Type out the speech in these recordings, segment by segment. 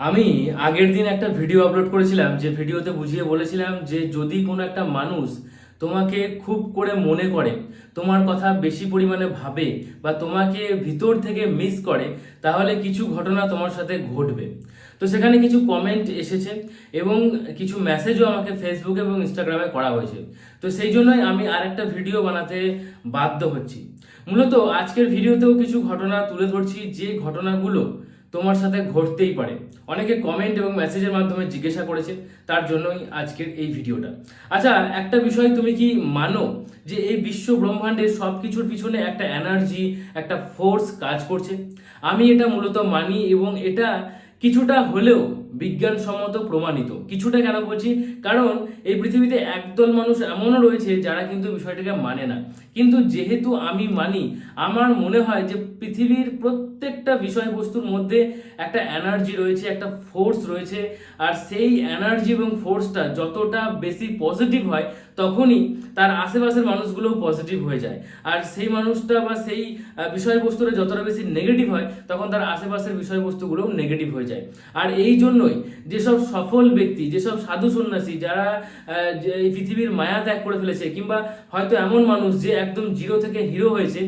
আমি আগের দিন একটা ভিডিও আপলোড করেছিলাম, যে ভিডিওতে বুঝিয়ে বলেছিলাম যে যদি কোনো একটা মানুষ তোমাকে খুব করে মনে করে, তোমার কথা বেশি পরিমাণে ভাবে বা তোমাকে ভিতর থেকে মিস করে, তাহলে কিছু ঘটনা তোমার সাথে ঘটবে। তো সেখানে কিছু কমেন্ট এসেছে এবং কিছু মেসেজও আমাকে ফেসবুক এবং ইনস্টাগ্রামে করা হয়েছে। তো সেই জন্যই আমি আরেকটা ভিডিও বানাতে বাধ্য হচ্ছি। মূলত আজকের ভিডিওতেও কিছু ঘটনা তুলে ধরছি, যে ঘটনাগুলো তোমার সাথে ঘটতেই পারে। অনেকে কমেন্ট এবং মেসেজের মাধ্যমে জিজ্ঞাসা করেছে, তার জন্যই আজকের এই ভিডিওটা। আচ্ছা একটা বিষয় তুমি কি মানো? যে এই বিশ্ব ব্রহ্মাণ্ডের সব কিছুর পিছনে একটা এনার্জি একটা ফোর্স কাজ করছে। আমি এটা মূলত মানি এবং এটা কিছুটা হলেও বিজ্ঞানসম্মত প্রমাণিত। কিছুটা কেন বলছি? কারণ এই পৃথিবীতে একদল মানুষ এমনও রয়েছে যারা কিন্তু বিষয়টাকে মানে না। কিন্তু যেহেতু আমি মানি, আমার মনে হয় যে পৃথিবীর প্রত্যেকটা বিষয়বস্তুর মধ্যে একটা এনার্জি রয়েছে, একটা ফোর্স রয়েছে। আর সেই এনার্জি এবং ফোর্সটা যতটা বেশি পজিটিভ হয় তখনই তার আশেপাশের মানুষগুলোও পজিটিভ হয়ে যায়। আর সেই মানুষটা বা সেই বিষয়বস্তুটা যতটা বেশি নেগেটিভ হয়, তখন তার আশেপাশের বিষয়বস্তুগুলোও নেগেটিভ হয়ে যায়। আর এই জন্যই যেসব সফল ব্যক্তি, যেসব সাধু সন্ন্যাসী, যারা এই পৃথিবীর মায়া ত্যাগ করে ফেলেছে, কিংবা হয়তো এমন মানুষ যে একদম জিরো থেকে হিরো হয়েছে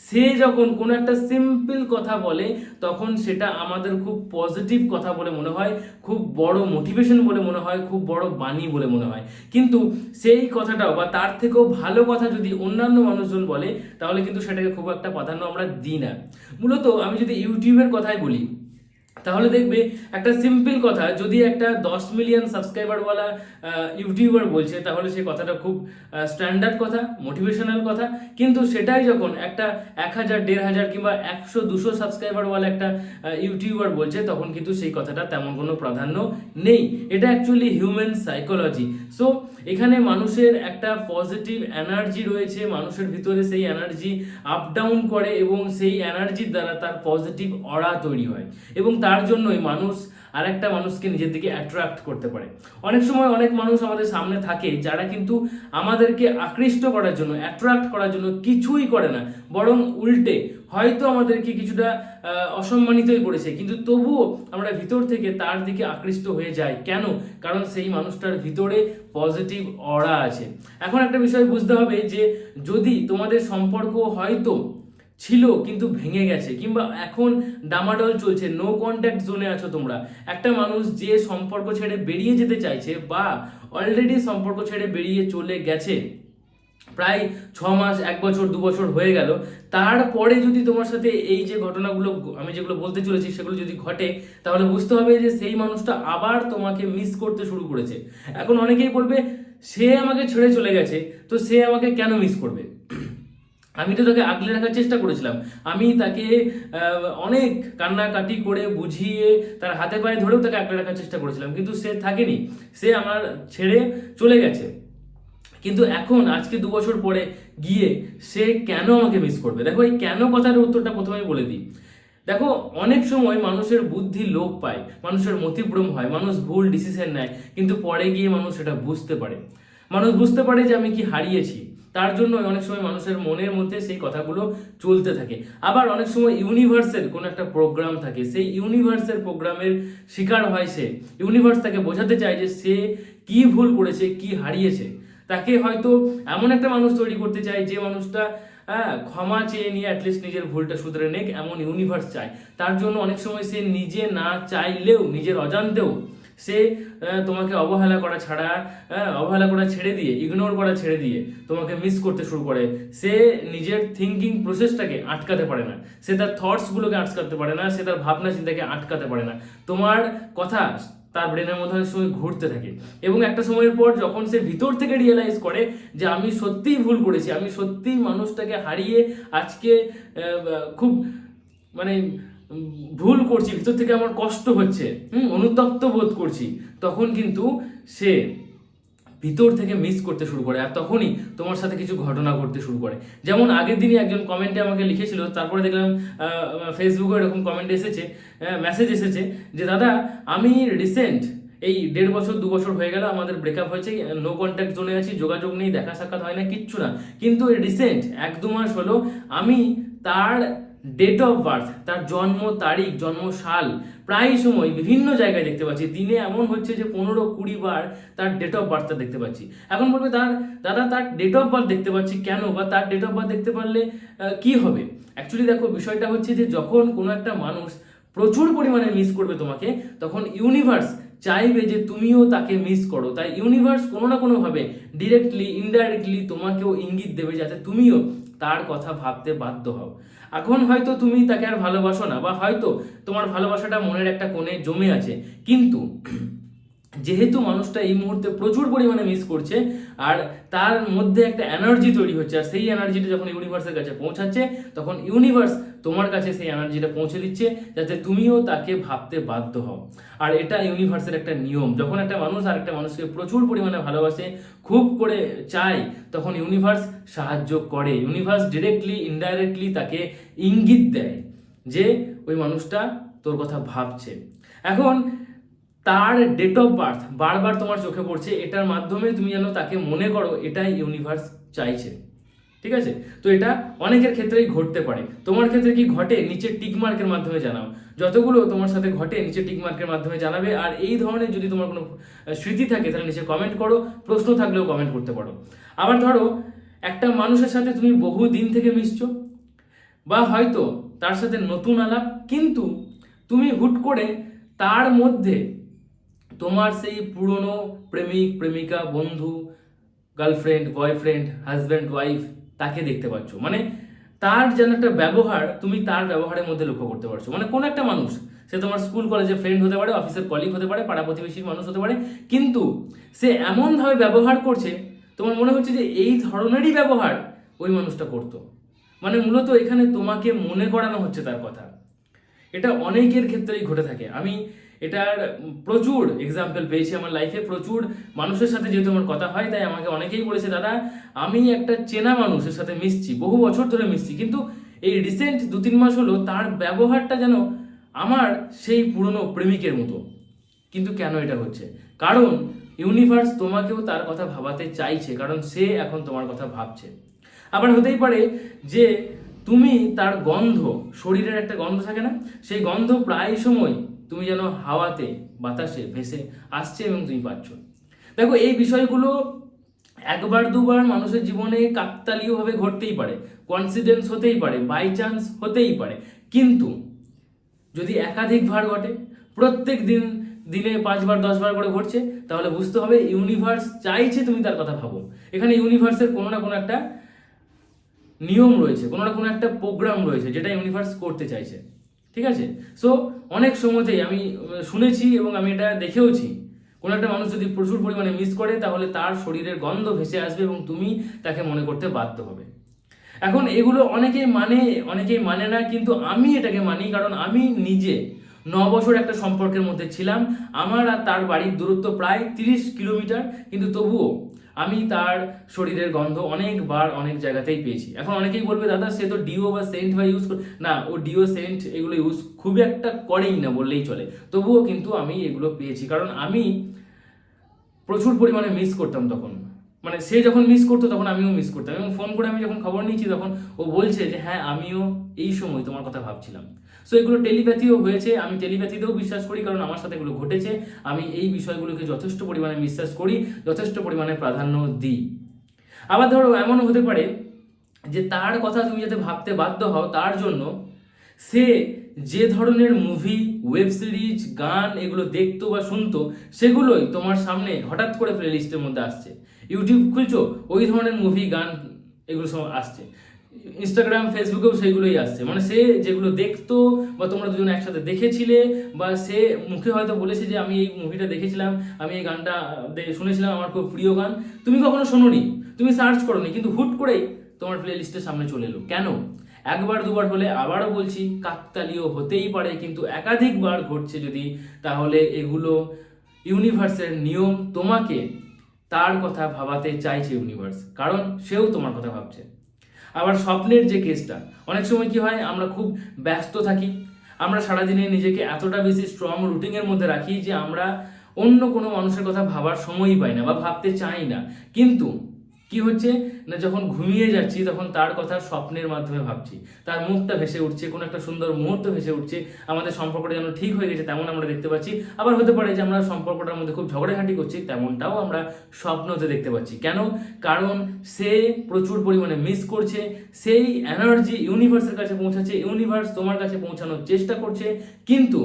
সে যখন কোনো একটা সিম্পল কথা বলে, তখন সেটা আমাদের খুব পজিটিভ কথা বলে মনে হয়, খুব বড় মোটিভেশন বলে মনে হয়, খুব বড় বাণী বলে মনে হয়। কিন্তু সেই কথাটাও বা তার থেকেও ভালো কথা যদি অন্যান্য মানুষজন বলে, তাহলে কিন্তু সেটাকে খুব একটা প্রাধান্য আমরা দিই না। মূলত আমি যদি ইউটিউবের কথাই বলি তাহলে দেখবে একটা সিম্পল কথা যদি একটা দশ মিলিয়ন সাবস্ক্রাইবারওয়ালা ইউটিউবার বলছে তাহলে সেই কথাটা খুব স্ট্যান্ডার্ড কথা মোটিভেশনাল কথা। কিন্তু সেটাই যখন একটা এক হাজার দেড় হাজার কিংবা একশো দুশো সাবস্ক্রাইবারওয়ালা একটা ইউটিউবার বলছে তখন কিন্তু সেই কথাটা তেমন কোনো প্রাধান্য নেই। এটা অ্যাকচুয়ালি হিউম্যান সাইকোলজি সো এখানে মানুষের একটা পজিটিভ এনার্জি রয়েছে মানুষের ভিতরে সেই এনার্জি আপ ডাউন করে এবং সেই এনার্জির দ্বারা তার পজিটিভ অরা তৈরি হয়। এবং তার জন্যই মানুষ আরেকটা মানুষকে নিজের দিকে অ্যাট্রাক্ট করতে পারে। অনেক সময় অনেক মানুষ আমাদের সামনে থাকে যারা কিন্তু আমাদেরকে আকৃষ্ট করার জন্য অ্যাট্রাক্ট করার জন্য কিছুই করে না। বরং উল্টে হয়তো আমাদেরকে কিছুটা অসম্মানিতই করেছে। কিন্তু তবুও আমরা ভিতর থেকে তার দিকে আকৃষ্ট হয়ে যাই। কেন? কারণ সেই মানুষটার ভিতরে পজিটিভ অরা আছে। এখন একটা বিষয় বুঝতে হবে যে যদি তোমাদের সম্পর্ক হয়তো ছিল কিন্তু ভেঙে গেছে, কিংবা এখন ডামাডল চলছে নো কন্ট্যাক্ট জোনে আছো তোমরা। একটা মানুষ যে সম্পর্ক ছেড়ে বেরিয়ে যেতে চাইছে বা অলরেডি সম্পর্ক ছেড়ে বেরিয়ে চলে গেছে, প্রায় ছ মাস, এক বছর, দু বছর হয়ে গেল, তারপরে যদি তোমার সাথে এই যে ঘটনাগুলো, আমি যেগুলো বলতে চলেছি সেগুলো যদি ঘটে, তাহলে বুঝতে হবে যে সেই মানুষটা আবার তোমাকে মিস করতে শুরু করেছে। এখন অনেকেই বলবে, সে আমাকে ছেড়ে চলে গেছে, তো সে আমাকে কেন মিস করবে? আমি তো তাকে আগলে রাখার চেষ্টা করেছিলাম। আমি তাকে অনেক কান্নাকাটি করে বুঝিয়ে তার হাতে পায়ে ধরেও তাকে আগলে রাখার চেষ্টা করেছিলাম, কিন্তু সে থাকেনি। সে আমার ছেড়ে চলে গেছে। কিন্তু এখন, আজকে দু বছর পরে গিয়ে সে কেন আমাকে মিস করবে? দেখো, এই কেন কথার উত্তরটা প্রথমে বলে দিই। দেখো, অনেক সময় মানুষের বুদ্ধি লোপ পায়, মানুষের মতিভ্রম হয়, মানুষ ভুল ডিসিশন নেয়, কিন্তু পরে গিয়ে মানুষ সেটা বুঝতে পারে। মানুষ বুঝতে পারে যে আমি কি হারিয়েছি। তার জন্য অনেক সময় মানুষের মনের মধ্যে সেই কথাগুলো চলতে থাকে। আবার অনেক সময় ইউনিভার্সের কোনো একটা প্রোগ্রাম থাকে, সেই ইউনিভার্সের প্রোগ্রামের শিকার হয় সে। ইউনিভার্স তাকে বোঝাতে চায় যে সে কি ভুল করেছে, কি হারিয়েছে। তাকে হয়তো এমন একটা মানুষ তৈরি করতে চায় যে মানুষটা হ্যাঁ ক্ষমা চেয়ে নিয়ে অ্যাটলিস্ট নিজের ভুলটা শুধরে নেক, এমন ইউনিভার্স চায়। তার জন্য অনেক সময় সে নিজে না চাইলেও, নিজের অজান্তেও সে তোমাকে অবহেলা করা ছাড়া অবহেলা করা ছেড়ে দিয়ে ইগনোর করা ছেড়ে দিয়ে তোমাকে মিস করতে শুরু করে। সে নিজের থিঙ্কিং প্রসেসটাকে আটকাতে পারে না। সে তার থটসগুলোকে আটকাতে পারে না। সে তার ভাবনা চিন্তাকে আটকাতে পারে না। তোমার কথা তার ব্রেনের মধ্যে অনেক সময় ঘুরতে থাকে। এবং একটা সময়ের পর যখন সে ভিতর থেকে রিয়েলাইজ করে যে আমি সত্যিই ভুল করেছি, আমি সত্যিই মানুষটাকে হারিয়ে আজকে খুব মানে ভুল করছি, ভিতর থেকে আমার কষ্ট হচ্ছে, হুম, অনুতপ্ত বোধ করছি, তখন কিন্তু সে ভিতর থেকে মিস করতে শুরু করে আর তখনই তোমার সাথে কিছু ঘটনা ঘটতে শুরু করে। যেমন আগের দিনই একজন কমেন্টে আমাকে লিখেছিল, তারপরে দেখলাম ফেসবুকে এরকম কমেন্ট এসেছে মেসেজ এসেছে যে, দাদা, আমি রিসেন্ট এই দেড় বছর, দু বছর হয়ে গেল, আমাদের ব্রেকআপ হয়েছে নো কন্ট্যাক্ট জোনে আছি, যোগাযোগ নেই, দেখা সাক্ষাৎ হয় না, কিচ্ছু না। কিন্তু রিসেন্ট এক দু মাস হলো, আমি তার ডেট অফ বার্থ তার জন্ম তারিখ জন্ম সাল প্রায় সময় বিভিন্ন জায়গায় দেখতে পাচ্ছি। দিনে এমন হচ্ছে যে পনেরো কুড়ি বার তার ডেট অফ বার্থটা দেখতে পাচ্ছি। এখন বলবে তার দাদা, তার ডেট অফ বার্থ দেখতে পাচ্ছি কেন? বা তার ডেট অফ বার্থ দেখতে পারলে কি হবে? অ্যাকচুয়ালি দেখো, বিষয়টা হচ্ছে যে যখন কোনো একটা মানুষ প্রচুর পরিমাণে মিস করবে তোমাকে, তখন ইউনিভার্স চাইবে যে তুমিও তাকে মিস করো। তাই ইউনিভার্স কোনো না কোনোভাবে ডিরেক্টলি ইনডাইরেক্টলি তোমাকেও ইঙ্গিত দেবে যাতে তুমিও তার কথা ভাবতে বাধ্য হও। এখন হয়তো তুমি তাকে আর ভালোবাসো না, বা হয়তো তোমার ভালোবাসাটা মনের একটা কোণে জমে আছে। কিন্তু যেহেতু মানুষটা এই মুহূর্তে প্রচুর পরিমাণে মিস করছে, আর তার মধ্যে একটা এনার্জি তৈরি হচ্ছে, আর সেই এনার্জিটা যখন ইউনিভার্সের কাছে পৌঁছাচ্ছে, তখন ইউনিভার্স তোমার কাছে সেই এনার্জিটা পৌঁছে দিচ্ছে যাতে তুমিও তাকে ভাবতে বাধ্য হও। আর এটা ইউনিভার্সের একটা নিয়ম। যখন একটা মানুষ আর একটা মানুষকে প্রচুর পরিমাণে ভালোবাসে, খুব করে চায়, তখন ইউনিভার্স সাহায্য করে। ইউনিভার্স ডিরেক্টলি ইনডাইরেক্টলি তাকে ইঙ্গিত দেয় যে ওই মানুষটা তোর কথা ভাবছে। এখন তার ডেট অফ বার্থ বারবার তোমার চোখে পড়ছে, এটার মাধ্যমে তুমি যেন তাকে মনে করো, এটাই ইউনিভার্স চাইছে। ঠিক আছে? তো এটা অনেকের ক্ষেত্রেই ঘটতে পারে। তোমার ক্ষেত্রে কি ঘটে? নিচে টিক মার্কের মাধ্যমে জানাও। যতগুলো তোমার সাথে ঘটে, নিচে টিক মার্কের মাধ্যমে জানাবে। আর এই ধরনের যদি তোমার কোনো স্মৃতি থাকে, তাহলে নিচে কমেন্ট করো। প্রশ্ন থাকলেও কমেন্ট করতে পারো। আবার ধরো, একটা মানুষের সাথে তুমি বহু দিন থেকে মিশছো, বা হয়তো তার সাথে নতুন আলাপ, কিন্তু তুমি হুট করে তার মধ্যে তোমার সেই পুরনো প্রেমিক, প্রেমিকা, বন্ধু গার্লফ্রেন্ড বয়ফ্রেন্ড হাজব্যান্ড ওয়াইফ তাকে দেখতে পাচ্ছ। মানে তার যেন একটা ব্যবহার তুমি তার ব্যবহারের মধ্যে লক্ষ্য করতে পারছ। মানে কোন একটা মানুষ, সে তোমার স্কুল কলেজের ফ্রেন্ড হতে পারে অফিসের কলিগ হতে পারে, পাড়া প্রতিবেশীর মানুষ হতে পারে, কিন্তু সে এমনভাবে ব্যবহার করছে, তোমার মনে হচ্ছে যে এই ধরনেরই ব্যবহার ওই মানুষটা করতো। মানে মূলত এখানে তোমাকে মনে করানো হচ্ছে তার কথা। এটা অনেকের ক্ষেত্রেই ঘটে থাকে। আমি এটার প্রচুর এক্সাম্পল পেয়েছি আমার লাইফে প্রচুর মানুষের সাথে যেহেতু আমার কথা হয়, তাই আমাকে অনেকেই বলেছে, দাদা, আমি একটা চেনা মানুষের সাথে মিশছি, বহু বছর ধরে মিশছি, কিন্তু এই রিসেন্ট দু তিন মাস হলো তার ব্যবহারটা যেন আমার সেই পুরনো প্রেমিকের মতো। কিন্তু কেন এটা হচ্ছে? কারণ ইউনিভার্স তোমাকেও তার কথা ভাবাতে চাইছে, কারণ সে এখন তোমার কথা ভাবছে। আবার হতেই পারে যে তুমি তার গন্ধ, শরীরের একটা গন্ধ থাকে না? সেই গন্ধ প্রায় সময় তুমি যেন হাওয়াতে, বাতাসে ভেসে আসছে এবং তুমি পাচ্ছ দেখো, এই বিষয়গুলো একবার, দুবার মানুষের জীবনে কাকতালীয়ভাবে ঘটতেই পারে। কনসিডেন্স হতেই পারে বাই চান্স হতেই পারে। কিন্তু যদি একাধিকবার ঘটে, প্রত্যেক দিন, দিনে পাঁচবার, দশবার করে ঘটছে, তাহলে বুঝতে হবে ইউনিভার্স চাইছে তুমি তার কথা ভাবো। এখানে ইউনিভার্সের কোনো না কোনো একটা নিয়ম রয়েছে, কোনো না কোনো একটা প্রোগ্রাম রয়েছে, যেটা ইউনিভার্স করতে চাইছে। ঠিক আছে? সো অনেক সময়তেই আমি শুনেছি এবং আমি এটা দেখেওছি। কোনো একটা মানুষ যদি প্রচুর পরিমাণে মিস করে, তাহলে তার শরীরের গন্ধ ভেসে আসবে এবং তুমি তাকে মনে করতে বাধ্য হবে। এখন এগুলো অনেকেই মানে অনেকেই মানে না, কিন্তু আমি এটাকে মানি কারণ আমি নিজে ন বছর একটা সম্পর্কের মধ্যে ছিলাম। আমার আর তার বাড়ির দূরত্ব প্রায় তিরিশ কিলোমিটার, কিন্তু তবুও আমি তার শরীরের গন্ধ অনেকবার অনেক জায়গাতেই পেয়েছি। এখন অনেকেই বলবে, দাদা, সে তো ডিও বা সেন্ট বা ইউজ না, ও ডিও, সেন্ট এগুলো ইউজ খুব একটা করেই না, বললেই চলে। তবুও কিন্তু আমি এগুলো পেয়েছি, কারণ আমি প্রচুর পরিমাণে মিস করতাম তখন। মানে সে যখন মিস করতো তখন আমিও মিস করতাম এবং ফোন করে আমি যখন খবর নিয়েছি তখন ও বলছে যে হ্যাঁ আমিও এই সময় তোমার কথা ভাবছিলাম। সো এগুলো টেলিপ্যাথিও হয়েছে। আমি টেলিপ্যাথিতেও বিশ্বাস করি, কারণ আমার সাথে এগুলো ঘটেছে। আমি এই বিষয়গুলোকে যথেষ্ট পরিমাণে বিশ্বাস করি, যথেষ্ট পরিমাণে প্রাধান্য দিই। আবার ধরো, এমনও হতে পারে যে তার কথা তুমি যাতে ভাবতে বাধ্য হও, তার জন্য সে যে ধরনের মুভি ওয়েব সিরিজ গান এগুলো দেখতো বা শুনতো, সেগুলোই তোমার সামনে হঠাৎ করে প্লেলিস্টের মধ্যে আসছে। ইউটিউব খুলছো, ওই ধরনের মুভি গান এগুলো সব আসছে। ইনস্টাগ্রাম ফেসবুকেও সেইগুলোই আসছে। মানে সে যেগুলো দেখতো বা তোমরা দুজন একসাথে দেখেছিলে বা সে মুখে হয়তো বলেছে যে, আমি এই মুভিটা দেখেছিলাম, আমি এই গানটা শুনেছিলাম, আমার খুব প্রিয় গান। তুমি কখনো শোনোনি? তুমি সার্চ করোনি, কিন্তু হুট করেই তোমার প্লে লিস্টের সামনে চলে এলো। কেন? একবার, দুবার হলে আবারও বলছি, কাকতালীয় হতেই পারে, কিন্তু একাধিকবার ঘটছে যদি তাহলে এগুলো ইউনিভার্সের নিয়ম তোমাকে তার কথা ভাবাতে চাইছে ইউনিভার্স কারণ সেও তোমার কথা ভাবছে। আবার স্বপ্নের যে কেসটা অনেক সময় কি হয়, আমরা খুব ব্যস্ত থাকি। আমরা সারাদিনে নিজেকে এতটা বেশি স্ট্রং রুটিনের মধ্যে রাখি যে আমরা অন্য কোনো মানুষের কথা ভাবার সময়ই পাই না বা ভাবতে চাই না। কিন্তু কি হচ্ছে? না যখন ঘুমিয়ে যাচ্ছি, তখন তার কথা স্বপ্নের মাধ্যমে ভাবছি। তার মুখটা ভেসে উঠছে, কোনো একটা সুন্দর মুহূর্ত ভেসে উঠছে। আমাদের সম্পর্কটা যেন ঠিক হয়ে গেছে, তেমন আমরা দেখতে পাচ্ছি। আবার হতে পারে যে আমরা সম্পর্কটার মধ্যে খুব ঝগড়াঝাঁটি করছি, তেমনটাও আমরা স্বপ্নতে দেখতে পাচ্ছি। কেন? কারণ সে প্রচুর পরিমাণে মিস করছে, সেই এনার্জি ইউনিভার্সের কাছে পৌঁছাচ্ছে ইউনিভার্স তোমার কাছে পৌঁছানোর চেষ্টা করছে। কিন্তু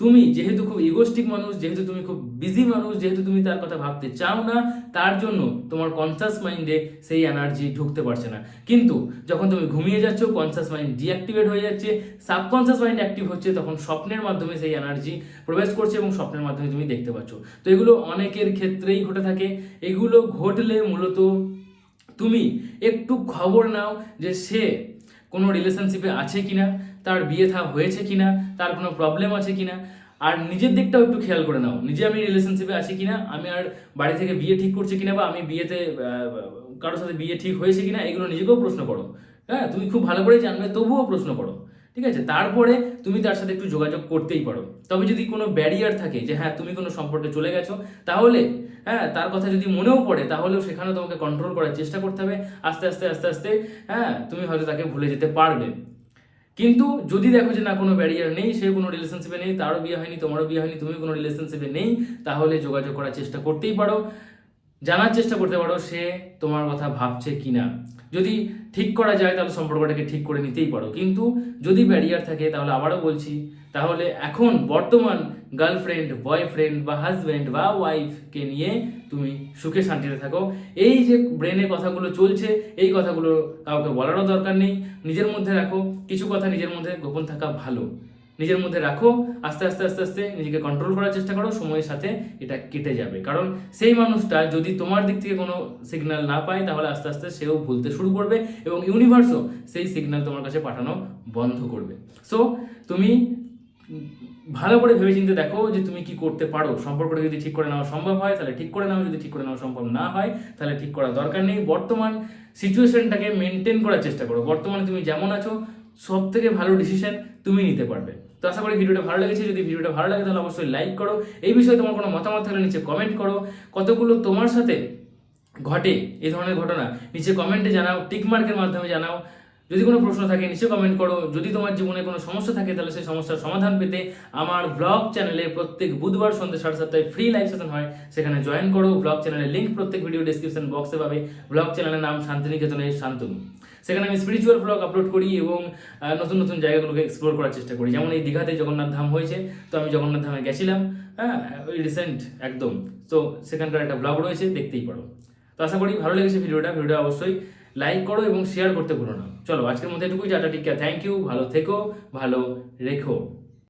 তুমি যেহেতু খুব ইগোস্টিক মানুষ, যেহেতু তুমি খুব বিজি মানুষ, যেহেতু তুমি তার কথা ভাবতে চাও না, তার জন্য তোমার কনসাস মাইন্ডে সেই এনার্জি ঢুকতে পারছে না। কিন্তু যখন তুমি ঘুমিয়ে যাচ্ছ কনসাস মাইন্ড ডিঅ্যাক্টিভেট হয়ে যাচ্ছে সাবকনসাস মাইন্ড অ্যাক্টিভ হচ্ছে, তখন স্বপ্নের মাধ্যমে সেই এনার্জি প্রবেশ করছে এবং স্বপ্নের মাধ্যমে তুমি দেখতে পাচ্ছ। তো এগুলো অনেকের ক্ষেত্রেই ঘটে থাকে। এগুলো ঘটলে মূলত তুমি একটু খবর নাও যে সে কোনো রিলেশনশিপে আছে কিনা। তার বিয়ে থা হয়েছে কিনা, তার কোনো প্রবলেম আছে কিনা, আর নিজের দিকটাও একটু খেয়াল করে নাও। নিজে আমি রিলেশনশিপে আছি কিনা, আমি আর বাড়ি থেকে বিয়ে ঠিক করছি কিনা, বা আমি বিয়েতে কারোর সাথে বিয়ে ঠিক হয়েছে কিনা, এগুলো নিজেকেও প্রশ্ন করো। হ্যাঁ তুমি খুব ভালো করেই জানবে, তবুও প্রশ্ন করো। ঠিক আছে? তারপরে তুমি তার সাথে একটু যোগাযোগ করতেই পারো। তবে যদি কোনো ব্যারিয়ার থাকে যে হ্যাঁ তুমি কোনো সম্পর্কে চলে গেছো, তাহলে হ্যাঁ তার কথা যদি মনেও পড়ে, তাহলেও সেখানেও তোমাকে কন্ট্রোল করার চেষ্টা করতে হবে। আস্তে আস্তে আস্তে আস্তে হ্যাঁ তুমি হয়তো তাকে ভুলে যেতে পারবে। কিন্তু যদি দেখো যে না, কোনো ব্যারিয়ার নেই, সে কোনো রিলেশনশিপে নেই, তারও বিয়ে হয়নি, তোমারও বিয়ে হয়নি তুমি কোনো রিলেশনশিপে নেই, তাহলে যোগাযোগ করার চেষ্টা করতেই পারো। জানার চেষ্টা করতে পারো সে তোমার কথা ভাবছে কি না যদি ঠিক করা যায়, তাহলে সম্পর্কটাকে ঠিক করে নিতেই পারো। কিন্তু যদি ব্যারিয়ার থাকে, তাহলে আবারও বলছি, তাহলে এখন বর্তমান গার্লফ্রেন্ড বয়ফ্রেন্ড বা হাজব্যান্ড বা ওয়াইফকে নিয়ে তুমি সুখে শান্তিতে থাকো। এই যে ব্রেনে কথাগুলো চলছে, এই কথাগুলো কাউকে বলারও দরকার নেই। নিজের মধ্যে রাখো। কিছু কথা নিজের মধ্যে গোপন থাকা ভালো। নিজের মধ্যে রাখো, আস্তে আস্তে আস্তে আস্তে নিজেকে কন্ট্রোল করার চেষ্টা করো, সময়ের সাথে এটা কেটে যাবে। কারণ সেই মানুষটা যদি তোমার দিক থেকে কোনো সিগন্যাল না পায়, তাহলে আস্তে আস্তে সেও ভুলতে শুরু করবে এবং ইউনিভার্সও সেই সিগন্যাল তোমার কাছে পাঠানো বন্ধ করবে। সো তুমি ভালো করে ভেবেচিন্তে দেখো যে তুমি কি করতে পারো। সম্পর্কটা যদি ঠিক করে নেওয়া সম্ভব হয়, তাহলে ঠিক করে নাও। যদি ঠিক করে নেওয়া সম্ভব না হয়, তাহলে ঠিক করার দরকার নেই। বর্তমান সিচুয়েশনটাকে মেনটেন করার চেষ্টা করো। বর্তমানে তুমি যেমন আছো সব থেকে ভালো ডিসিশন তুমি নিতে পারবে। তো আশা করি ভিডিওটা ভালো লেগেছে। যদি ভিডিওটা ভালো লাগে, তাহলে অবশ্যই লাইক করো। এই বিষয়ে তোমার কোনো মতামত থাকলে নিচে কমেন্ট করো। কতগুলো তোমার সাথে ঘটে এই ধরনের ঘটনা, নিচে কমেন্টে জানাও টিকমার্কের মাধ্যমে জানাও। যদি কোনো প্রশ্ন থাকে নিচে কমেন্ট করো। যদি তোমার জীবনে কোনো সমস্যা থাকে, তাহলে সেই সমস্যার সমাধান পেতে আমার ব্লগ চ্যানেলে প্রত্যেক বুধবার সন্ধ্যে সাড়ে সাতটায় ফ্রি লাইভ সেশন হয়। সেখানে জয়েন করো ব্লগ চ্যানেলের লিঙ্ক প্রত্যেক ভিডিও ডিসক্রিপশন বক্সে পাবে। ব্লগ চ্যানেলের নাম শান্তিনিকেতনের শান্তনু। সেখানে আমি স্পিরিচুয়াল ব্লগ আপলোড করি এবং নতুন নতুন জায়গাগুলোকে এক্সপ্লোর করার চেষ্টা করি। যেমন এই দীঘাতে জগন্নাথ ধাম হয়েছে, তো আমি জগন্নাথ ধামে গেছিলাম হ্যাঁ ওই রিসেন্ট একদম। তো সেখানকার একটা ব্লগ রয়েছে, দেখতেই পারো। তো আশা করি ভালো লেগেছে ভিডিওটা। ভিডিওটা অবশ্যই লাইক করো এবং শেয়ার করতে ভুলো না। চলো, আজকের মধ্যে এটুকুই, টাটা টিকা থ্যাংক ইউ ভালো থেকো, ভালো রেখো।